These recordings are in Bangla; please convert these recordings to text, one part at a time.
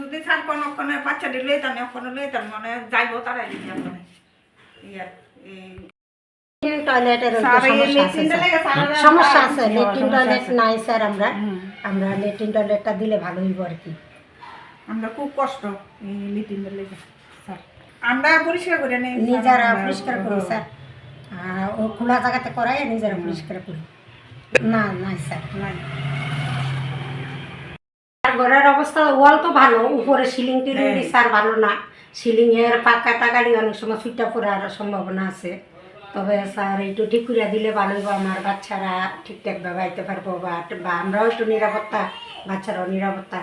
যদি স্যার কোনো কোনো বাচ্চাটি লইতাম কোনো লইতাম মানে যাইবো তারাই দিতে মানে ইয়া এই সমস্যা আছে লেট্রিন টয়লেট নাই স্যার আমরা আমরা লেট্রিন টয়লেটটা দিলে ভালো হইব আর কি। আমরা খুব কষ্ট স্যার। আমরা পরিষ্কার করে নেই নিজেরা পরিষ্কার করি স্যার। ও খোলা জায়গাতে করাই নিজেরা পরিষ্কার করি। না নাই স্যার। নাই। ঘরের অবস্থা ওয়াল তো ভালো উপরে সিলিং টিলিং হ্যাঁ। স্যার ভালো না। সিলিং এর পাকা টাকারি অনেক সময় সুইটা পড়ার সম্ভাবনা আছে। তবে স্যার একটু ঠিক করে দিলে ভালো হইব আমার বাচ্চারা ঠিকঠাক আইতে পারব বা আমরাও একটু নিরাপত্তা বাচ্চারাও নিরাপত্তা।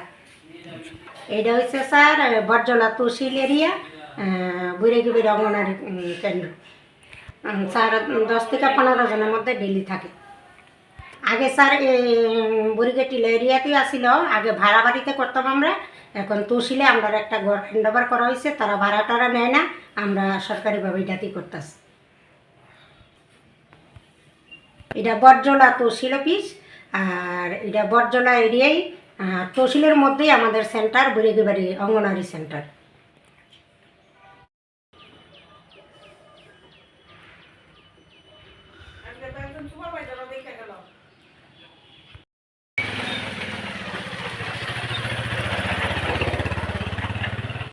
এটা হচ্ছে স্যার বরজলা তহসিল এরিয়া বুড়েগিবির অঙ্গনারী উম, কেন্দ্র। স্যার দশ থেকে পনেরো জনের মধ্যে ডেলি থাকে। আগে স্যার বুড়িগেটিল এরিয়াতেই আসিল। আগে ভাড়া বাড়িতে করতাম আমরা। এখন তহসিলে আমরা একটা ঘর হ্যান্ড ওভার করা হয়েছে তারা ভাড়া টাড়া নেয় না। আমরা সরকারিভাবে এটাতেই করতেছি। এটা বরজলা তহসিল অফিস আর এটা বরজলা এরিয়াই আহ, তহসিলের মধ্যেই আমাদের সেন্টার বুড়িগিবাড়ি অঙ্গনারী সেন্টার।